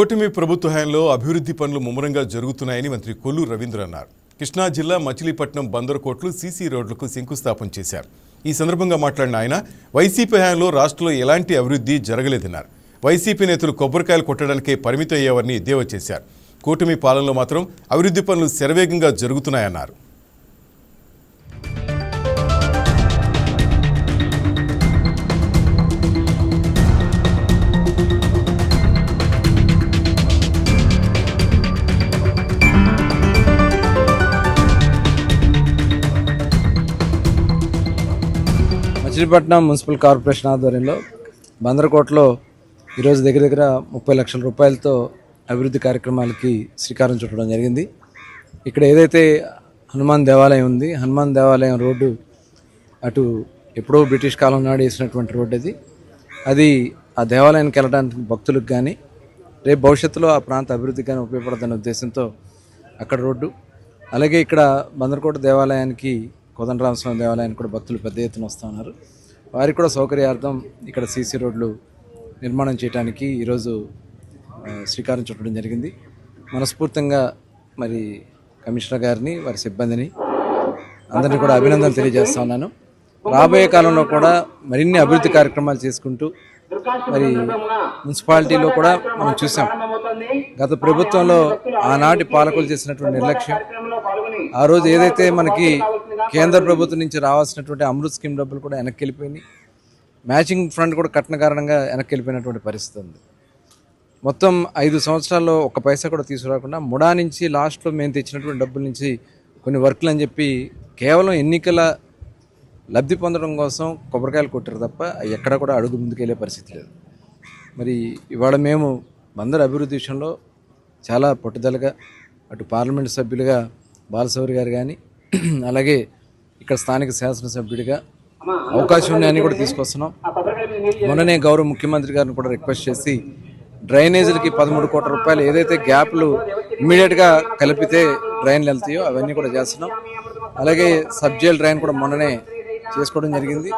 కూటమి ప్రభుత్వ హయాంలో అభివృద్ధి పనులు ముమ్మరంగా జరుగుతున్నాయని మంత్రి కొల్లు రవీంద్ర అన్నారు. కృష్ణా జిల్లా మచిలీపట్నం బందరుకోట్లు సీసీ రోడ్లకు శంకుస్థాపన చేశారు. ఈ సందర్భంగా మాట్లాడిన ఆయన వైసీపీ హయాంలో రాష్ట్రంలో ఎలాంటి అభివృద్ధి జరగలేదన్నారు. వైసీపీ నేతలు కొబ్బరికాయలు కొట్టడానికే పరిమితం అయ్యేవారిని ఎద్దేవా చేశారు. కూటమి పాలనలో మాత్రం అభివృద్ధి పనులు శరవేగంగా జరుగుతున్నాయన్నారు. మచిలీపట్నం మున్సిపల్ కార్పొరేషన్ ఆధ్వర్యంలో బందరకోటలో ఈరోజు దగ్గర దగ్గర ముప్పై లక్షల రూపాయలతో అభివృద్ధి కార్యక్రమాలకి శ్రీకారం చుట్టడం జరిగింది. ఇక్కడ ఏదైతే హనుమాన్ దేవాలయం ఉంది హనుమాన్ దేవాలయం రోడ్డు అటు ఎప్పుడో బ్రిటిష్ కాలం నాడు వేసినటువంటి రోడ్డు అది. అది ఆ దేవాలయానికి వెళ్ళడానికి భక్తులకు కానీ రేపు భవిష్యత్తులో ఆ ప్రాంత అభివృద్ధికి కానీ ఉపయోగపడదనే ఉద్దేశంతో అక్కడ రోడ్డు. అలాగే ఇక్కడ బందరకోట దేవాలయానికి కోదండరామస్వామి దేవాలయానికి కూడా భక్తులు పెద్ద ఎత్తున వస్తున్నారు వారికి కూడా సౌకర్యార్థం ఇక్కడ సీసీ రోడ్లు నిర్మాణం చేయడానికి ఈరోజు శ్రీకారం చుట్టడం జరిగింది. మనస్ఫూర్తిగా మరి కమిషనర్ గారిని వారి సిబ్బందిని అందరినీ కూడా అభినందనలు తెలియజేస్తా ఉన్నాను. రాబోయే కాలంలో కూడా మరిన్ని అభివృద్ధి కార్యక్రమాలు చేసుకుంటూ మరి మున్సిపాలిటీలో కూడా మనం చూసాం. గత ప్రభుత్వంలో ఆనాటి పాలకులు చేసినటువంటి నిర్లక్ష్యం ఆ రోజు ఏదైతే మనకి కేంద్ర ప్రభుత్వం నుంచి రావాల్సినటువంటి అమృత్ స్కీమ్ డబ్బులు కూడా వెనక్కి వెళ్ళిపోయినాయి. మ్యాచింగ్ ఫండ్ కూడా కట్టిన కారణంగా వెనక్కి వెళ్ళిపోయినటువంటి పరిస్థితి ఉంది. మొత్తం ఐదు సంవత్సరాల్లో ఒక పైసా కూడా తీసుకురాకుండా ముడా నుంచి లాస్ట్లో మేము తెచ్చినటువంటి డబ్బుల నుంచి కొన్ని వర్క్లు అని చెప్పి కేవలం ఎన్నికల లబ్ధి పొందడం కోసం కొబ్బరికాయలు కొట్టారు తప్ప ఎక్కడ కూడా అడుగు ముందుకెళ్ళే పరిస్థితి లేదు. మరి ఇవాళ మేము బందర్ అభివృద్ధి విషయంలో చాలా పట్టుదలగా అటు పార్లమెంట్ సభ్యులుగా బాలసౌరి గారు కానీ అలాగే ఇక్కడ స్థానిక శాసనసభ్యుడిగా అవకాశం ఉన్నాయని కూడా తీసుకొస్తున్నాం. మొన్ననే గౌరవ ముఖ్యమంత్రి గారిని కూడా రిక్వెస్ట్ చేసి డ్రైనేజీలకి పదమూడు కోట్ల రూపాయలు ఏదైతే గ్యాప్లు ఇమ్మీడియట్గా కలిపితే డ్రైన్లు వెళ్తాయో అవన్నీ కూడా చేస్తున్నాం. అలాగే సబ్జెల్ డ్రైన్ కూడా మొన్ననే చేసుకోవడం జరిగింది.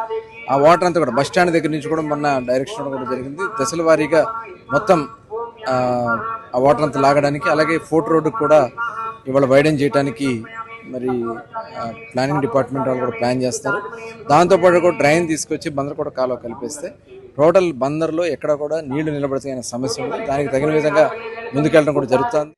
ఆ వాటర్ అంతా కూడా బస్ స్టాండ్ దగ్గర నుంచి కూడా మొన్న డైరెక్షన్ కూడా జరిగింది. దశల వారీగా మొత్తం ఆ, వాటర్ అంతా లాగడానికి అలాగే ఫోర్ట్ రోడ్డుకు కూడా ఇవాళ వైడెన్ చేయడానికి మరి ప్లానింగ్ డిపార్ట్మెంట్ వాళ్ళు కూడా ప్లాన్ చేస్తారు. దాంతోపాటు కూడా డ్రైన్ తీసుకొచ్చి బందర్ కూడా కాలువ కలిపేస్తే టోటల్ బందర్లో ఎక్కడ కూడా నీళ్ళు నిలబడతాయనే సమస్య ఉంది. దానికి తగిన విధంగా ముందుకెళ్ళడం కూడా జరుగుతుంది.